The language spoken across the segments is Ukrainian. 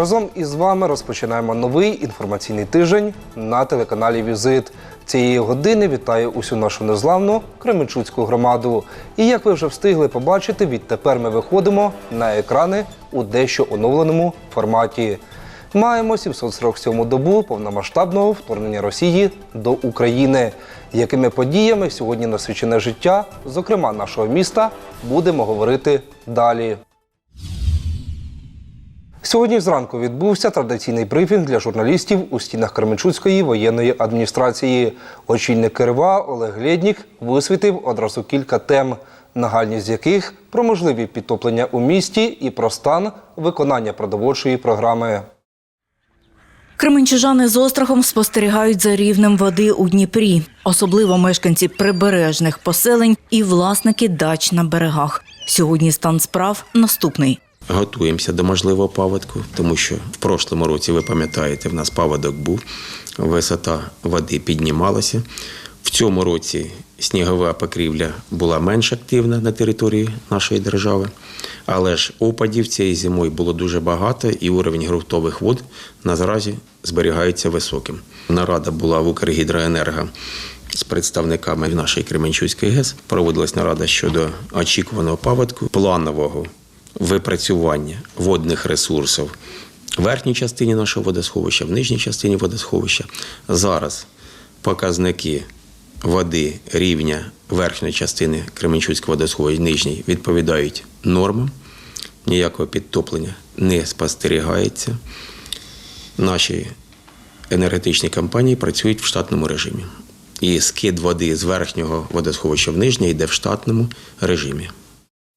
Разом із вами розпочинаємо новий інформаційний тиждень на телеканалі Візит. Цієї години вітаю усю нашу незламну Кременчуцьку громаду. І як ви вже встигли побачити, відтепер ми виходимо на екрани у дещо оновленому форматі. Маємо 747 добу повномасштабного вторгнення Росії до України. Якими подіями сьогодні насичене життя, зокрема нашого міста, будемо говорити далі. Сьогодні зранку відбувся традиційний брифінг для журналістів у стінах Кременчуцької воєнної адміністрації. Очільник КРВА Олег Лєднік висвітив одразу кілька тем, нагальність яких про можливі підтоплення у місті і про стан виконання продовольчої програми. Кременчужани з острахом спостерігають за рівнем води у Дніпрі, особливо мешканці прибережних поселень і власники дач на берегах. Сьогодні стан справ наступний. Готуємося до можливого паводку, тому що в прошлому році, ви пам'ятаєте, в нас паводок був, висота води піднімалася. В цьому році снігова покрівля була менш активна на території нашої держави, але ж опадів цієї зимою було дуже багато, і уровень ґрунтових вод наразі зберігається високим. Нарада була в Укргідроенерго з представниками нашої Кременчуцької ГЕС. Проводилась нарада щодо очікуваного паводку, планового випрацювання водних ресурсів в верхній частині нашого водосховища, в нижній частині водосховища. Зараз показники води рівня верхньої частини Кременчуцького водосховища нижній відповідають нормам. Ніякого підтоплення не спостерігається. Наші енергетичні компанії працюють в штатному режимі. І скид води з верхнього водосховища в нижнє йде в штатному режимі.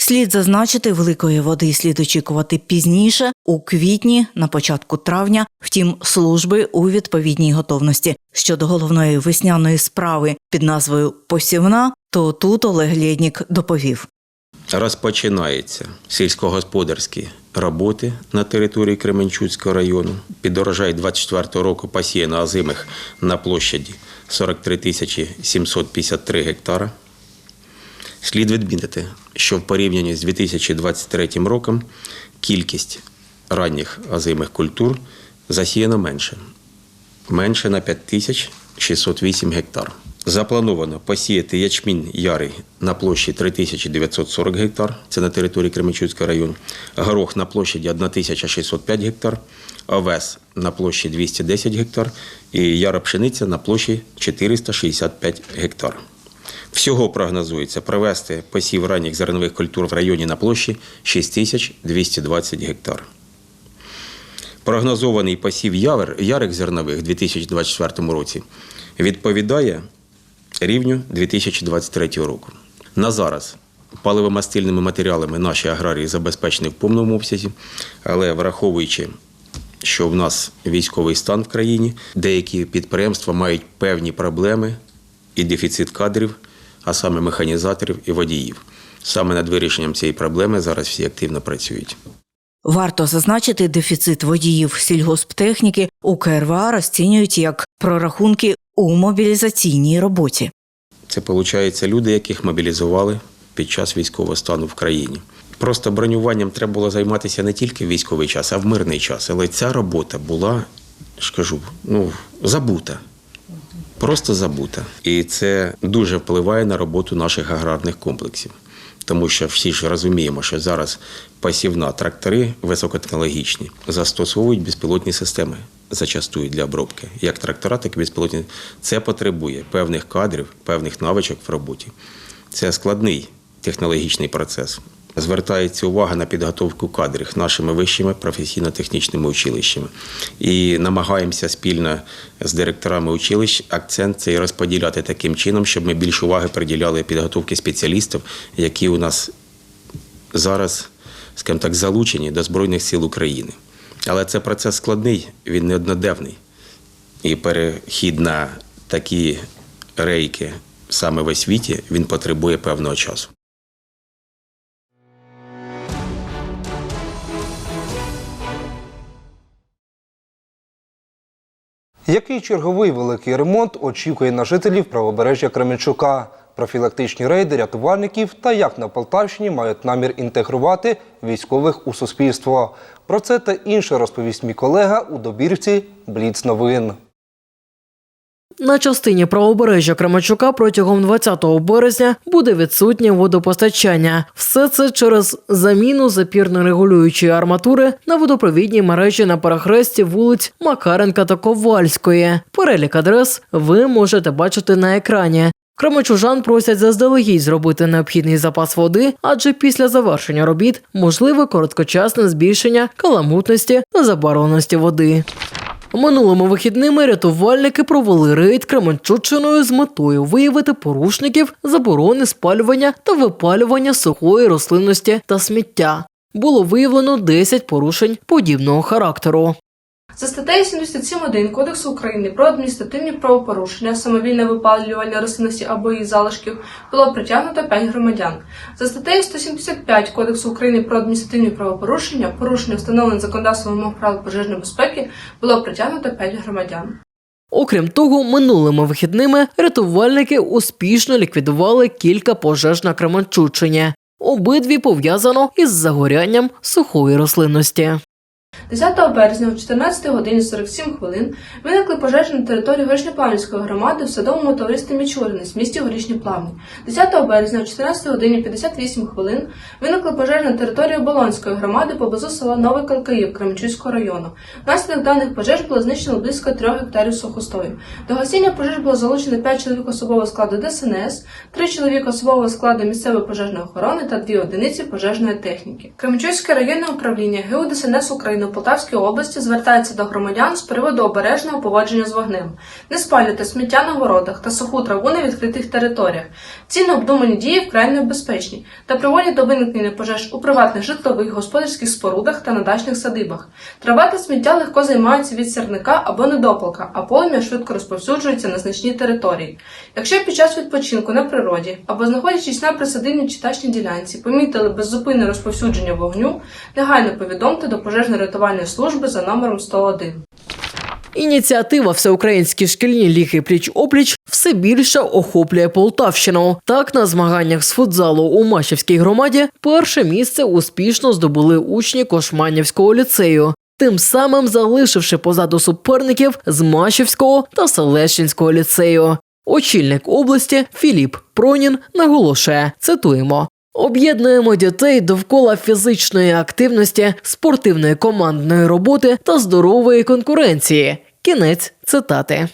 Слід зазначити, великої води слід очікувати пізніше, у квітні, на початку травня. Втім, служби у відповідній готовності. Щодо головної весняної справи під назвою Посівна, то тут Олег Лєднік доповів. Розпочинаються сільськогосподарські роботи на території Кременчуцького району. Під урожай 24 року посіяно озимих на площаді 43 тисячі 753 гектара. Слід відмітити, що в порівнянні з 2023 роком кількість ранніх озимих культур засіяно менше менше на 5608 гектар. Заплановано посіяти ячмінь ярий на площі 3940 гектар, це на території Кременчуцького району, горох на площі 1605 гектар, овес на площі 210 гектар і яра пшениця на площі 465 гектар. Всього прогнозується провести посів ранніх зернових культур в районі на площі 6220 гектар. Прогнозований посів ярих зернових у 2024 році відповідає рівню 2023 року. На зараз паливомастильними матеріалами наші аграрії забезпечені в повному обсязі, але враховуючи, що в нас військовий стан в країні, деякі підприємства мають певні проблеми і дефіцит кадрів, а саме механізаторів і водіїв. Саме над вирішенням цієї проблеми зараз всі активно працюють. Варто зазначити, дефіцит водіїв сільгосптехніки у КРВА розцінюють як прорахунки у мобілізаційній роботі. Це виходить люди, яких мобілізували під час військового стану в країні. Просто бронюванням треба було займатися не тільки в військовий час, а в мирний час. Але ця робота була, ж кажу, ну, забута. Просто забута. І це дуже впливає на роботу наших аграрних комплексів. Тому що всі ж розуміємо, що зараз посівна трактори високотехнологічні застосовують безпілотні системи зачастую для обробки. Як трактора, так і безпілотні. Це потребує певних кадрів, певних навичок в роботі. Це складний технологічний процес. Звертається увага на підготовку кадрів нашими вищими професійно-технічними училищами. І намагаємося спільно з директорами училищ акцент цей розподіляти таким чином, щоб ми більше уваги приділяли підготовки спеціалістів, які у нас зараз, скажімо так, залучені до Збройних сил України. Але це процес складний, він не одноденний. І перехід на такі рейки саме в освіті він потребує певного часу. Який черговий великий ремонт очікує на жителів правобережжя Кременчука? профілактичні рейди рятувальників та як на Полтавщині мають намір інтегрувати військових у суспільство. Про це та інше розповість мій колега у добірці Бліц новин. На частині правобережжя Кременчука протягом 20 березня буде відсутнє водопостачання. Все це через заміну запірно-регулюючої арматури на водопровідній мережі на перехресті вулиць Макаренка та Ковальської. Перелік адрес ви можете бачити на екрані. Кременчужан просять заздалегідь зробити необхідний запас води, адже після завершення робіт можливе короткочасне збільшення каламутності та забарвленості води. Минулими вихідними рятувальники провели рейд Кременчуччиною з метою виявити порушників заборони спалювання та випалювання сухої рослинності та сміття. Було виявлено 10 порушень подібного характеру. За статтею 77.1 Кодексу України про адміністративні правопорушення, самовільне випалювання рослинності або її залишків було притягнуто 5 громадян. За статтею 175 Кодексу України про адміністративні правопорушення, порушення встановлених законодавством вимог правил пожежної безпеки було притягнуто 5 громадян. Окрім того, минулими вихідними рятувальники успішно ліквідували кілька пожеж на Кременчуччині. Обидві пов'язано із загорянням сухої рослинності. 10 березня о 14 годині 47 хвилин виникли пожежі на території Горішньоплавнівської громади в садовому товаристві Мічуриність в місті Горішні Плавні. 10 березня о 14 годині 58 хвилин виникли пожежі на території Оболонської громади поблизу села Новий Калкаїв Кременчуцького району. Внаслідок даних пожеж було знищено близько 3 гектарів сухостою. До гасіння пожеж було залучено 5 чоловік особового складу ДСНС, 3 чоловіка особового складу місцевої пожежної охорони та 2 одиниці пожежної техніки. Кременчуцьке районне управління ГУ ДСНС України у Полтавській області звертається до громадян з приводу обережного поводження з вогнем. Не спалюйте сміття на городах та суху траву на відкритих територіях. Ці необдумані дії вкрай небезпечні та приводять до виникнення пожеж у приватних житлових, господарських спорудах та на дачних садибах. Трава та сміття легко займаються від сірника або недопалка, а полум'я швидко розповсюджується на значній території. Якщо під час відпочинку на природі або знаходячись на присадибній чи дачній ділянці помітили беззупинне розповсюдження вогню, негайно повідомте до пожежно-рятувальної служби за номером 101. Ініціатива Всеукраїнські шкільні ліги пліч-опліч все більше охоплює Полтавщину. Так, на змаганнях з футзалу у Мачівській громаді перше місце успішно здобули учні Кошманівського ліцею. Тим самим залишивши позаду суперників з Мачівського та Селещинського ліцею. Очільник області Філіп Пронін наголошує: цитуємо. Об'єднуємо дітей довкола фізичної активності, спортивної командної роботи та здорової конкуренції. Кінець цитати.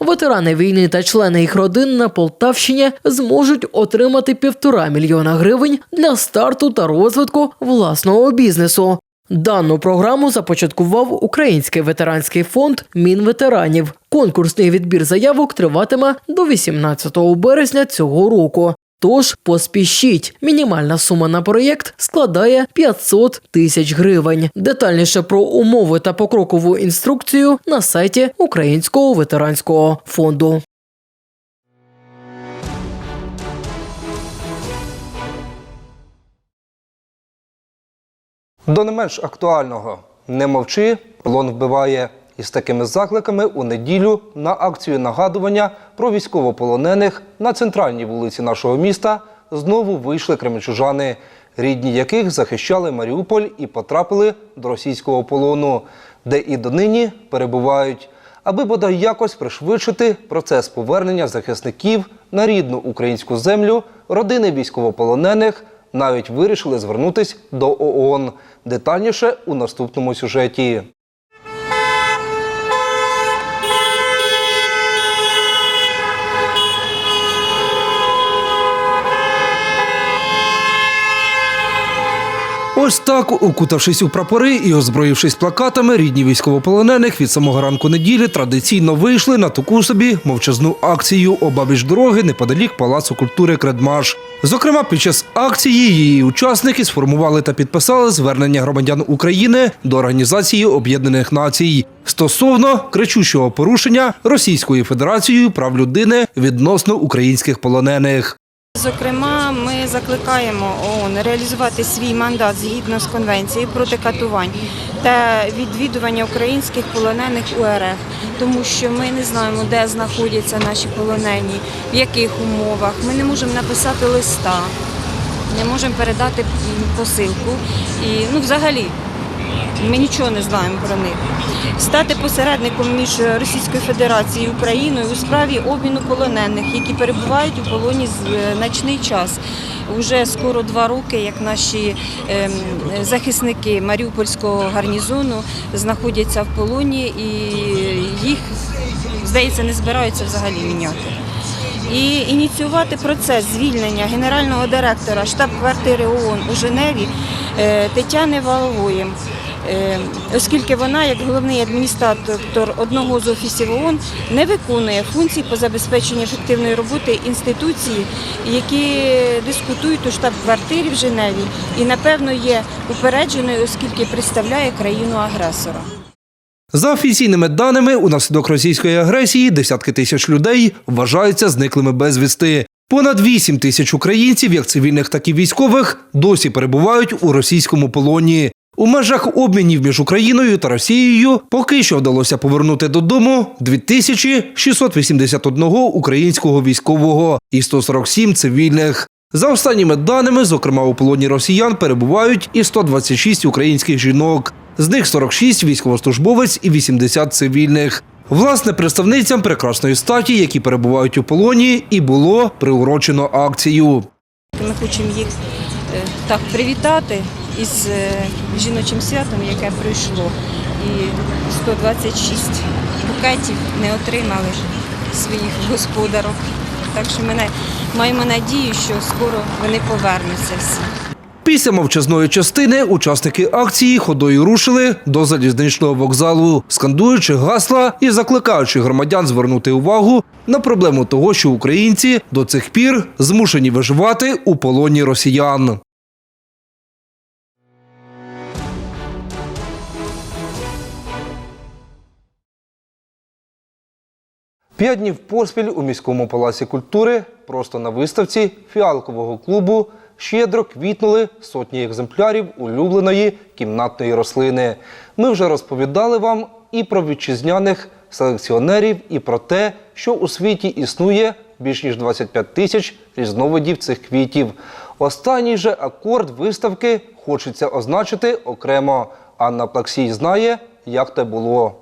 Ветерани війни та члени їх родин на Полтавщині зможуть отримати півтора мільйона гривень для старту та розвитку власного бізнесу. Дану програму започаткував Український ветеранський фонд Мінветеранів. Конкурсний відбір заявок триватиме до 18 березня цього року. Тож поспішіть. Мінімальна сума на проєкт складає 500 тисяч гривень. Детальніше про умови та покрокову інструкцію на сайті Українського ветеранського фонду. До не менш актуального не мовчи, полон вбиває. Із такими закликами у неділю на акцію нагадування про військовополонених на центральній вулиці нашого міста знову вийшли кременчужани, рідні яких захищали Маріуполь і потрапили до російського полону, де і донині перебувають. Аби бодай якось пришвидшити процес повернення захисників на рідну українську землю, родини військовополонених навіть вирішили звернутись до ООН. Детальніше у наступному сюжеті. Ось так, укутавшись у прапори і озброївшись плакатами, рідні військовополонених від самого ранку неділі традиційно вийшли на таку собі мовчазну акцію обабіч дороги неподалік Палацу культури Кредмаш. Зокрема, під час акції її учасники сформували та підписали звернення громадян України до Організації Об'єднаних Націй стосовно кричущого порушення Російською Федерацією прав людини відносно українських полонених. Зокрема, ми закликаємо ООН реалізувати свій мандат згідно з конвенцією проти катувань та відвідування українських полонених у РФ, тому що ми не знаємо, де знаходяться наші полонені, в яких умовах. Ми не можемо написати листа, не можемо передати посилку. І ну, взагалі ми нічого не знаємо про них. Стати посередником між Російською Федерацією і Україною у справі обміну полонених, які перебувають у полоні з е, значний час. Уже скоро два роки, як наші ем, захисники Маріупольського гарнізону знаходяться в полоні, і їх, здається, не збираються взагалі міняти і ініціювати процес звільнення генерального директора штаб-квартири ООН у Женеві е, Тетяни Валової. Е, Оскільки вона, як головний адміністратор одного з офісів ООН, не виконує функцій по забезпеченню ефективної роботи інституції, які дискутують у штаб-квартирі в Женеві, і напевно є упередженою, оскільки представляє країну-агресора. За офіційними даними, унаслідок російської агресії десятки тисяч людей вважаються зниклими безвісти. Понад 8 тисяч українців, як цивільних, так і військових, досі перебувають у російському полоні. У межах обмінів між Україною та Росією поки що вдалося повернути додому 2681 українського військового і 147 цивільних. За останніми даними, зокрема у полоні росіян, перебувають і 126 українських жінок. З них 46 військовослужбовець і 80 цивільних. Власне, представницям прекрасної статі, які перебувають у полоні, і було приурочено акцію. Ми хочемо їх е, так привітати із е, жіночим святом, яке пройшло. І 126 букетів не отримали своїх господарок. Так що ми маємо надію, що скоро вони повернуться всі. Після мовчазної частини учасники акції ходою рушили до залізничного вокзалу, скандуючи гасла і закликаючи громадян звернути увагу на проблему того, що українці до цих пір змушені виживати у полоні росіян. П'ять днів поспіль у міському палаці культури просто на виставці фіалкового клубу щедро квітнули сотні екземплярів улюбленої кімнатної рослини. Ми вже розповідали вам і про вітчизняних селекціонерів, і про те, що у світі існує більш ніж 25 тисяч різновидів цих квітів. Останній же акорд виставки хочеться означити окремо. Анна Плаксій знає, як те було.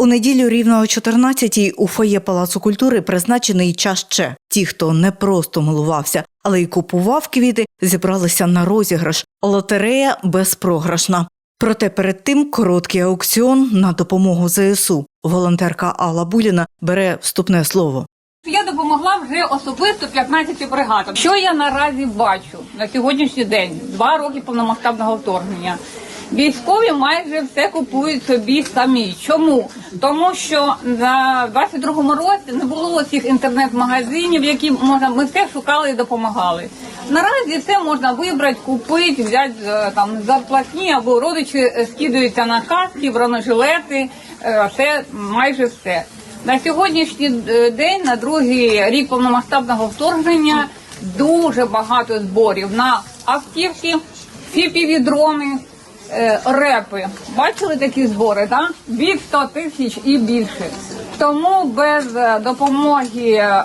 У неділю рівно о 14-й у фоє Палацу культури призначений час ще. Ті, хто не просто милувався, але й купував квіти, зібралися на розіграш. Лотерея безпрограшна. Проте перед тим короткий аукціон на допомогу ЗСУ. Волонтерка Алла Буліна бере вступне слово. Я допомогла вже особисто 15 бригадам. Що я наразі бачу на сьогоднішній день? Два роки повномасштабного вторгнення. Військові майже все купують собі самі. Чому? Тому що на 22-му році не було цих інтернет-магазинів, які можна. Ми все шукали і допомагали. Наразі все можна вибрати, купити, взяти е, там зарплатні або родичі скидаються на каски, бронежилети. е, Це майже все. На сьогоднішній е, день, на другий рік повномасштабного вторгнення, дуже багато зборів на автівки, фіпівідрони, е, репи. Бачили такі збори, так? Від 100 тисяч і більше. Тому без е, допомоги е,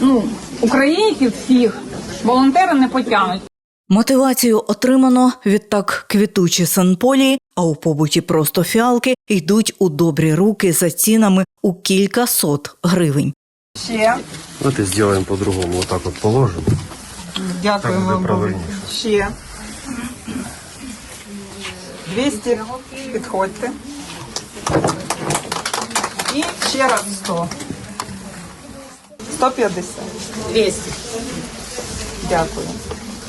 ну, українців всіх волонтери не потягнуть. Мотивацію отримано відтак квітучі санполії, а у побуті просто фіалки йдуть у добрі руки за цінами у кілька сот гривень. Ще. Давайте сделаем по-другому. Вот так вот положим. Дякуємо буде вам. правильніше. Ще. 200. Підходьте. І ще раз 100. 150. 200. Дякую.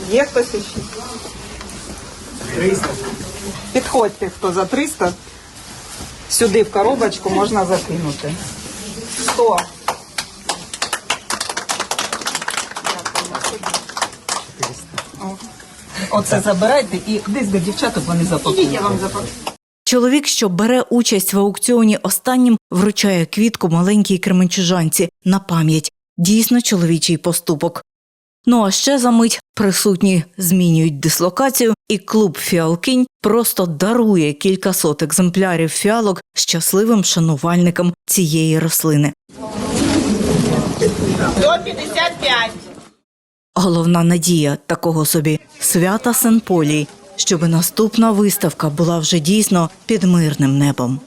Є хтось ще? 300. Підходьте, хто за 300. Сюди в коробочку можна закинути. 100. Оце забирайте і десь до дівчаток вони запакують. Я вам запакую. Чоловік, що бере участь в аукціоні останнім, вручає квітку маленькій кременчужанці на пам'ять. Дійсно чоловічий поступок. Ну а ще за мить присутні змінюють дислокацію, і клуб Фіалкінь просто дарує кількасот екземплярів фіалок щасливим шанувальникам цієї рослини. 155. Головна надія такого собі свята Сен-Полій, щоби наступна виставка була вже дійсно під мирним небом.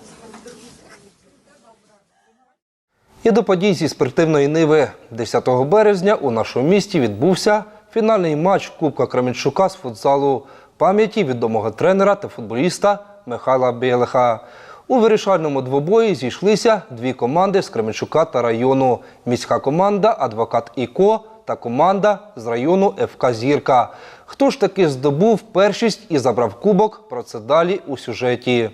І до подій зі спортивної ниви 10 березня у нашому місті відбувся фінальний матч Кубка Кременчука з футзалу пам'яті відомого тренера та футболіста Михайла Білеха. У вирішальному двобої зійшлися дві команди з Кременчука та району. Міська команда Адвокат Іко та команда з району ФК Зірка. Хто ж таки здобув першість і забрав кубок? Про це далі у сюжеті.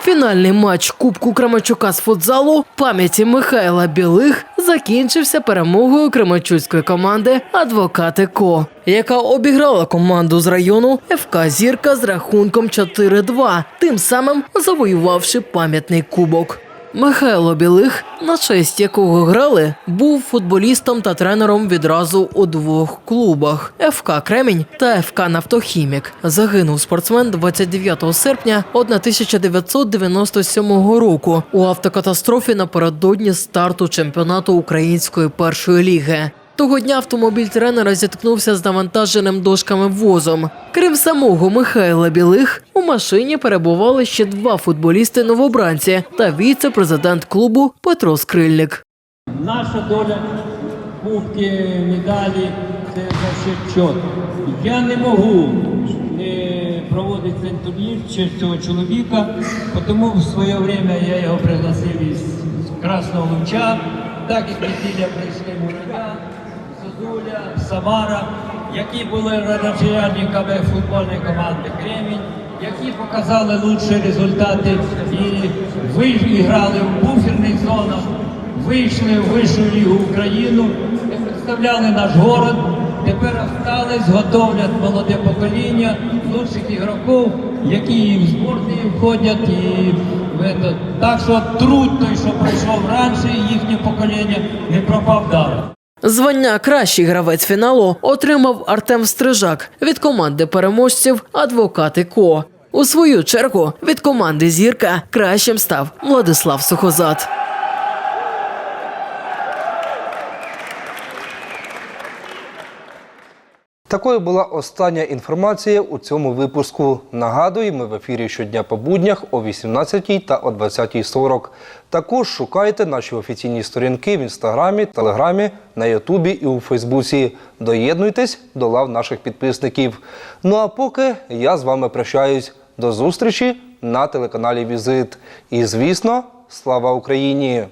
Фінальний матч Кубку Крамачука з футзалу пам'яті Михайла Білих закінчився перемогою кременчуцької команди Адвокати Ко, яка обіграла команду з району ФК Зірка з рахунком 4-2, тим самим завоювавши пам'ятний кубок. Михайло Білих, на честь якого грали, був футболістом та тренером відразу у двох клубах ФК Кремінь та ФК Нафтохімік. Загинув спортсмен 29 серпня 1997 року у автокатастрофі напередодні старту чемпіонату української першої ліги. Того дня автомобіль тренера зіткнувся з навантаженим дошками возом. Крім самого Михайла Білих, у машині перебували ще два футболісти новобранці та віце-президент клубу Петро Скрильник. Наша доля кубки, медалі це за все. Я не можу не проводити турнір через цього чоловіка, тому в своє время я його пригласив із Красного Луча, так як неділя прийшли Зозуля, Самара, які були начальниками футбольної команди Кремінь, які показали лучші результати і ви грали в буферних зонах вийшли в вищу лігу Україну, представляли наш город. Тепер остались, готовлять молоде покоління лучших ігроків, які і в зборні входять, і в это. Так що труд той, що прийшов раніше, їхнє покоління, не пропав даром. Звання кращий гравець фіналу отримав Артем Стрижак від команди переможців Адвокати Ко. У свою чергу від команди Зірка кращим став Владислав Сухозад. Такою була остання інформація у цьому випуску. Нагадую, ми в ефірі щодня по буднях о 18 та о 20.40. Також шукайте наші офіційні сторінки в інстаграмі, телеграмі, на Ютубі і у Фейсбуці. Доєднуйтесь до лав наших підписників. Ну а поки я з вами прощаюсь. До зустрічі на телеканалі Візит. І звісно, слава Україні!